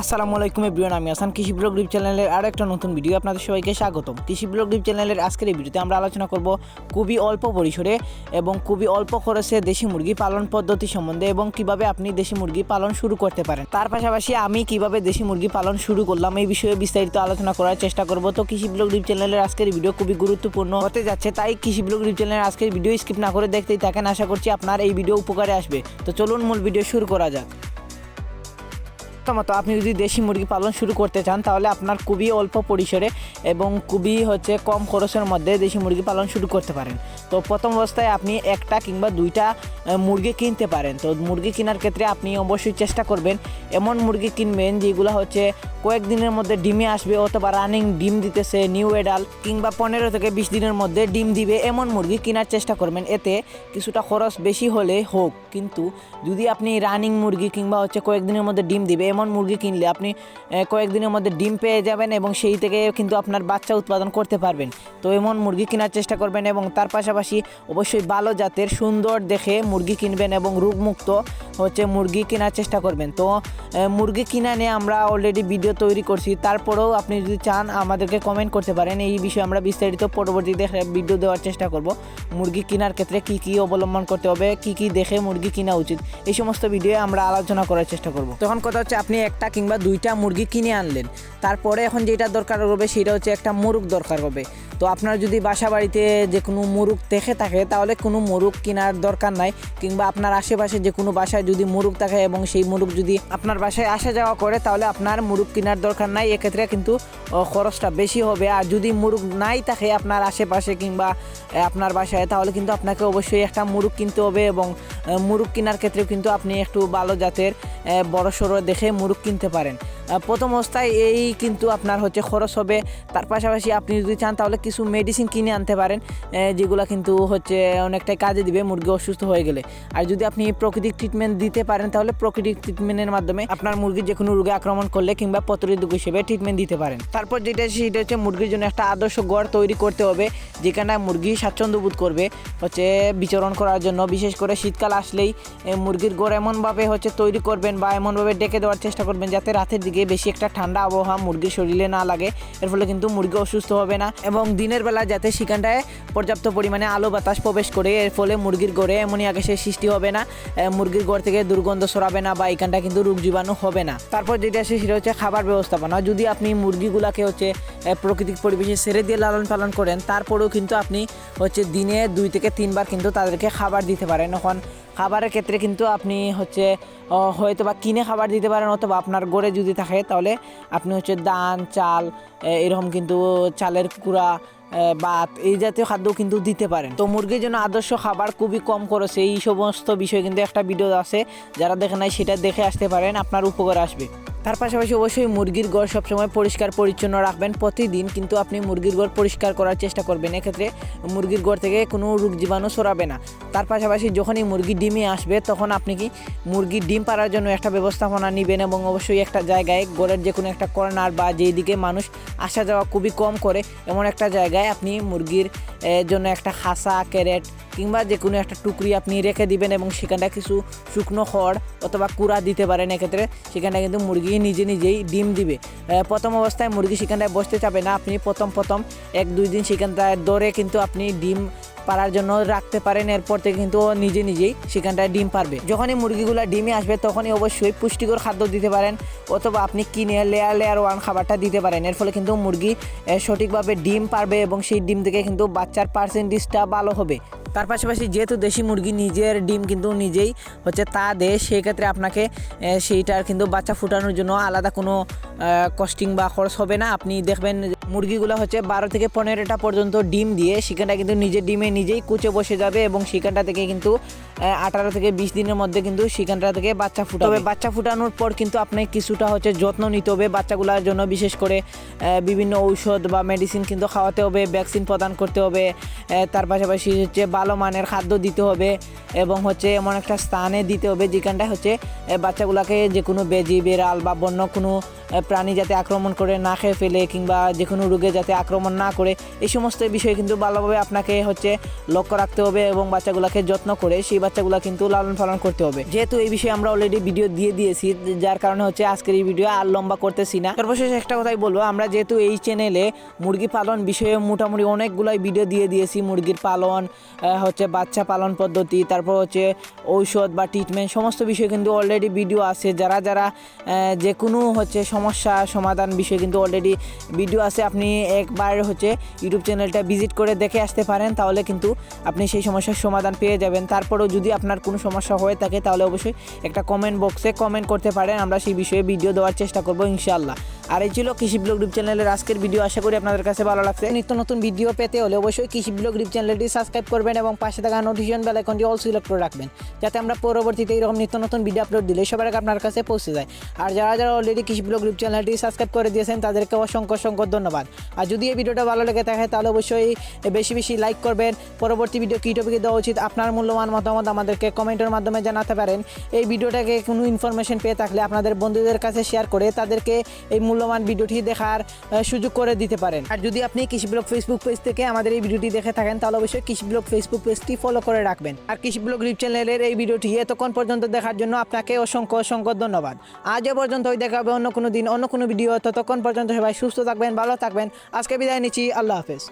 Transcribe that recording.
আসসালামু আলাইকুম এভরিওয়ান, আমি আসান কৃষি ব্লগ গ্রিপ চ্যানেলের আরও একটা নতুন ভিডিও আপনাদের সবাইকে স্বাগতম। কৃষি ব্লগ গ্রিপ চ্যানেলের আজকের এই ভিডিওতে আমরা আলোচনা করব খুবই অল্প পরিসরে এবং খুবই অল্প খরচে দেশি মুরগি পালন পদ্ধতি সম্বন্ধে এবং কীভাবে আপনি দেশি মুরগি পালন শুরু করতে পারেন। তার পাশাপাশি আমি কীভাবে দেশি মুরগি পালন শুরু করলাম এই বিষয়ে বিস্তারিত আলোচনা করার চেষ্টা করব। তো কৃষি ব্লগ গ্রিপ চ্যানেলের আজকের ভিডিও খুবই গুরুত্বপূর্ণ হতে যাচ্ছে, তাই কৃষি ব্লগ গ্রিপ চ্যানেলের আজকের ভিডিও স্কিপ না করে দেখতেই থাকেন। আশা করছি আপনার এই ভিডিও উপকারে আসবে। তো চলুন মূল ভিডিও শুরু করা যাক। প্রথমত আপনি যদি দেশি মুরগি পালন শুরু করতে চান, তাহলে আপনার খুবই অল্প পরিসরে এবং খুবই হচ্ছে কম খরচের মধ্যে দেশি মুরগি পালন শুরু করতে পারেন। তো প্রথম অবস্থায় আপনি একটা কিংবা দুইটা মুরগি কিনতে পারেন। তো মুরগি কেনার ক্ষেত্রে আপনি অবশ্যই চেষ্টা করবেন এমন মুরগি কিনবেন যেগুলো হচ্ছে কয়েকদিনের মধ্যে ডিমে আসবে অথবা রানিং ডিম দিতেছে নিউ এডাল কিংবা পনেরো থেকে বিশ দিনের মধ্যে ডিম দিবে এমন মুরগি কেনার চেষ্টা করবেন। এতে কিছুটা খরচ বেশি হলে হোক, কিন্তু যদি আপনি রানিং মুরগি কিংবা হচ্ছে কয়েকদিনের মধ্যে ডিম দিবে এমন মুরগি কিনলে আপনি কয়েকদিনের মধ্যে ডিম পেয়ে যাবেন এবং সেই থেকে কিন্তু আপনার বাচ্চা উৎপাদন করতে পারবেন। তো এমন মুরগি কেনার চেষ্টা করবেন এবং তার পাশাপাশি অবশ্যই ভালো জাতের সুন্দর দেখে মুরগি কিনবেন এবং রোগমুক্ত হচ্ছে মুরগি কেনার চেষ্টা করবেন। তো মুরগি কিনা নিয়ে আমরা অলরেডি ভিডিও তৈরি করছি। তারপরেও আপনি যদি চান, আমাদেরকে কমেন্ট করতে পারেন। এই বিষয়ে আমরা বিস্তারিত পরবর্তীতে ভিডিও দেওয়ার চেষ্টা করব। মুরগি কেনার ক্ষেত্রে কি কি অবলম্বন করতে হবে, কি কি দেখে মুরগি কিনা উচিত, এই সমস্ত ভিডিও আমরা আলোচনা করার চেষ্টা করব। তখন কথা হচ্ছে, আপনি একটা কিংবা দুইটা মুরগি কিনে আনলেন। তারপরে এখন যেটা দরকার হবে, সেটা হচ্ছে একটা মুরগ দরকার হবে। তো আপনার যদি বাসা বাড়িতে যে কোনো মুরগ দেখে থাকে, তাহলে কোনো মুরগ কেনার দরকার নাই, কিংবা আপনার আশেপাশে যে কোনো বাসায় যদি মুরুখ থাকে এবং সেই মুরুখ যদি আপনার বাসায় আসা যাওয়া করে, তাহলে আপনার মুরুখ কেনার দরকার নাই। এক্ষেত্রে কিন্তু খরচটা বেশি হবে। আর যদি মুরুখ নাই থাকে আপনার আশেপাশে কিংবা আপনার বাসায়, তাহলে কিন্তু আপনাকে অবশ্যই একটা মুরুখ কিনতে হবে এবং মুরুখ কেনার ক্ষেত্রেও কিন্তু আপনি একটু ভালো জাতের বড়ো সড়ো দেখে মুরুখ কিনতে পারেন। প্রথম অবস্থায় এই কিন্তু আপনার হচ্ছে খরচ হবে। তার পাশাপাশি আপনি যদি চান তাহলে কিছু মেডিসিন কিনে আনতে পারেন যেগুলো কিন্তু হচ্ছে অনেকটাই কাজে দিবে মুরগি অসুস্থ হয়ে গেলে। আর যদি আপনি প্রকৃতিক ট্রিটমেন্ট দিতে পারেন তাহলে প্রকৃতিক ট্রিটমেন্টের মাধ্যমে আপনার মুরগি যে কোনো রোগে আক্রমণ করলে কিংবা প্রতিরোধক হিসেবে ট্রিটমেন্ট দিতে পারেন। তারপর যেটা সেটা হচ্ছে মুরগির জন্য একটা আদর্শ গড় তৈরি করতে হবে, যেখানে মুরগি স্বাচ্ছন্দ্য বোধ করবে, হচ্ছে বিচরণ করার জন্য। বিশেষ করে শীতকাল আসলেই মুরগির গড় এমনভাবে হচ্ছে তৈরি করবেন বা এমনভাবে ডেকে দেওয়ার চেষ্টা করবেন যাতে রাতের দিকে বেশি একটা ঠান্ডা আবহাওয়া মুরগির শরীরে না লাগে, এর ফলে কিন্তু মুরগি অসুস্থ হবে না। এবং দিনের বেলা যাতে সেখানটায় পর্যাপ্ত পরিমাণে আলো বাতাস প্রবেশ করে, এর ফলে মুরগির গড়ে অ্যামোনিয়া গ্যাসের সৃষ্টি হবে না মুরগির গড় থেকে দুর্গন্ধ ছড়াবে না বা এখানটা কিন্তু রোগ জীবাণু হবে না। তারপর যেটা আসে সেটা হচ্ছে খাবার ব্যবস্থাপনা। যদি আপনি মুরগিগুলাকে হচ্ছে প্রাকৃতিক পরিবেশে ছেড়ে দিয়ে লালন পালন করেন, তারপরেও কিন্তু আপনি হচ্ছে দিনে দুই থেকে তিনবার কিন্তু তাদেরকে খাবার দিতে পারেন। এখন খাবারের ক্ষেত্রে কিন্তু আপনি হচ্ছে হয়তো বা কিনে খাবার দিতে পারেন অথবা আপনার গড়ে যদি থাকে, তাহলে আপনি হচ্ছে দান, চাল এরকম কিন্তু চালের কুড়া ভাত, এই জাতীয় খাদ্য কিন্তু দিতে পারেন। তো মুরগির জন্য আদর্শ খাবার খুবই কম খরচে, এই সমস্ত বিষয়ে কিন্তু একটা ভিডিও আছে, যারা দেখে নাই সেটা দেখে আসতে পারেন, আপনার উপকার আসবে। তার পাশাপাশি অবশ্যই মুরগির ঘর সবসময় পরিষ্কার, পরিচ্ছন্ন রাখবেন প্রতিদিন, কিন্তু আপনি মুরগির ঘর পরিষ্কার করার চেষ্টা করবেন। এক্ষেত্রে মুরগির ঘর থেকে কোনো রোগ জীবাণু ছড়াবে না। তার পাশাপাশি যখনই মুরগি ডিমে আসবে, তখন আপনি কি মুরগির ডিম পাড়ার জন্য একটা ব্যবস্থাপনা নেবেন এবং অবশ্যই একটা জায়গায় ঘরের যে কোনো একটা কর্নার বা যেই দিকে মানুষ আসা যাওয়া খুবই কম করে, এমন একটা জায়গায় আপনি মুরগির জন্য একটা খাসা, ক্যারেট কিংবা যে কোনো একটা টুকরি আপনি রেখে দিবেন এবং সেখানটা কিছু শুকনো খড় অথবা কুড়া দিতে পারেন, এক্ষেত্রে সেখানটা কিন্তু মুরগি নিজে নিজেই ডিম দিবে। প্রথম অবস্থায় মুরগি সেখানটায় বসতে চাবে না, আপনি প্রথম প্রথম এক দুই দিন সেখানটায় দরে কিন্তু আপনি ডিম পারার জন্য রাখতে পারেন, এরপর থেকে কিন্তু ও নিজে নিজেই সেখানটায় ডিম পারবে। যখনই মুরগিগুলো ডিমে আসবে, তখনই অবশ্যই পুষ্টিকর খাদ্য দিতে পারেন, অথবা আপনি কিনে লেয়ার লেয়ার ওয়ান খাবারটা দিতে পারেন। এর ফলে কিন্তু মুরগি সঠিকভাবে ডিম পারবে এবং সেই ডিম থেকে কিন্তু বাচ্চার পার্সেন্টেজটা ভালো হবে। তার পাশাপাশি যেহেতু দেশি মুরগি নিজের ডিম কিন্তু নিজেই হচ্ছে তা দেয়, সেক্ষেত্রে আপনাকে সেইটার কিন্তু বাচ্চা ফুটানোর জন্য আলাদা কোনো কস্টিং বা খরচ হবে না। আপনি দেখবেন মুরগিগুলো হচ্ছে বারো থেকে পনেরোটা পর্যন্ত ডিম দিয়ে, সেখানটা কিন্তু নিজের ডিমে নিজেই কুচে বসে যাবে এবং সেখানটা থেকে কিন্তু আঠারো থেকে বিশ দিনের মধ্যে কিন্তু সেখানটা থেকে বাচ্চা ফুটাবে। বাচ্চা ফুটানোর পর কিন্তু আপনাকে কিছুটা হচ্ছে যত্ন নিতে হবে বাচ্চাগুলোর জন্য, বিশেষ করে বিভিন্ন ঔষধ বা মেডিসিন কিন্তু খাওয়াতে হবে ভ্যাকসিন প্রদান করতে হবে। তার পাশাপাশি হচ্ছে ভালো মানের খাদ্য দিতে হবে এবং হচ্ছে এমন একটা স্থানে দিতে হবে যেখানটায় হচ্ছে বাচ্চাগুলোকে যে কোনো বেজি, বেড়াল বা বন্য কোনো প্রাণী যাতে আক্রমণ করে না খেয়ে ফেলে কিংবা যে কোনো রোগে যাতে আক্রমণ না করে, এই সমস্ত বিষয়ে কিন্তু ভালোভাবে আপনাকে হচ্ছে লক্ষ্য রাখতে হবে এবং বাচ্চাগুলোকে যত্ন করে সেই বাচ্চাগুলো কিন্তু লালন পালন করতে হবে। যেহেতু এই বিষয়ে আমরা অলরেডি ভিডিও দিয়ে দিয়েছি, যার কারণে হচ্ছে আজকের এই ভিডিও আর লম্বা করতেছি না। সর্বশেষ একটা কথাই বলব, আমরা যেহেতু এই চ্যানেলে মুরগি পালন বিষয়ে মোটামুটি অনেকগুলাই ভিডিও দিয়ে দিয়েছি, মুরগির পালন হচ্ছে বাচ্চা পালন পদ্ধতি, তারপর হচ্ছে ঔষধ বা ট্রিটমেন্ট সমস্ত বিষয়ে কিন্তু অলরেডি ভিডিও আছে। যারা যারা যে কোনো হচ্ছে সমস্যা, সমাধান বিষয়ে কিন্তু অলরেডি ভিডিও আছে। আপনি একবার হচ্ছে ইউটিউব চ্যানেলটা ভিজিট করে দেখে আসতে পারেন, তাহলে কিন্তু আপনি সেই সমস্যার সমাধান পেয়ে যাবেন। তারপরেও যদি আপনার কোনো সমস্যা হয়ে থাকে, তাহলে অবশ্যই একটা কমেন্ট বক্সে কমেন্ট করতে পারেন। আমরা সেই বিষয়ে ভিডিও দেওয়ার চেষ্টা করব, ইনশাআল্লাহ। আর এই ছিল কৃষি ব্লগ ইউটিউব চ্যানেলের আজকের ভিডিও। আশা করি আপনাদের কাছে ভালো লাগছে। নিত্য নতুন ভিডিও পেতে হলে অবশ্যই কৃষি ব্লগ ইউটিউব চ্যানেলটি সাবস্ক্রাইব করবেন এবং পাশে থাকা নোটিফিকেশন বেল আইকনটি অল সিলেক্ট করে রাখবেন, যাতে আমরা পরবর্তীতে এরকম নিত্য নতুন ভিডিও আপলোড দিলে সবার আগে আপনার কাছে পৌঁছে যায়। আর যারা যারা অলরেডি কৃষি ব্লগ ইউটিউব চ্যানেলটি সাবস্ক্রাইব করে দিয়েছেন, তাদেরকে অসংখ্য অসংখ্য ধন্যবাদ। আর যদি এই ভিডিওটা ভালো লেগে থাকে, তাহলে অবশ্যই বেশি বেশি লাইক করবেন। পরবর্তী ভিডিও কী টপিকে দেওয়া উচিত, আপনার মূল্যবান মতামত আমাদেরকে কমেন্টের মাধ্যমে জানাতে পারেন। এই ভিডিওটাকে কোনো ইনফরমেশন পেয়ে থাকলে আপনাদের বন্ধুদের কাছে শেয়ার করে তাদেরকে এই মূল্যবান ভিডিওটি দেখার সুযোগ করে দিতে পারেন। আর যদি আপনি কৃষি ব্লগ ফেসবুক পেজ থেকে আমাদের এই ভিডিওটি দেখে থাকেন, তাহলে অবশ্যই কৃষি ব্লগ ফেসবুক পেজটি ফলো করে রাখবেন। আর কৃষি ব্লগ ইউটিউব চ্যানেলের এই ভিডিওটি এতক্ষণ পর্যন্ত দেখার জন্য আপনাকে অসংখ্য অসংখ্য ধন্যবাদ। আজ এ পর্যন্ত দেখা হবে অন্য কোনো দিন, অন্য কোনো ভিডিও। ততক্ষণ পর্যন্ত সবাই সুস্থ থাকবেন, ভালো থাকবেন। আজকে বিদায় নিচ্ছি, আল্লাহ হাফেজ।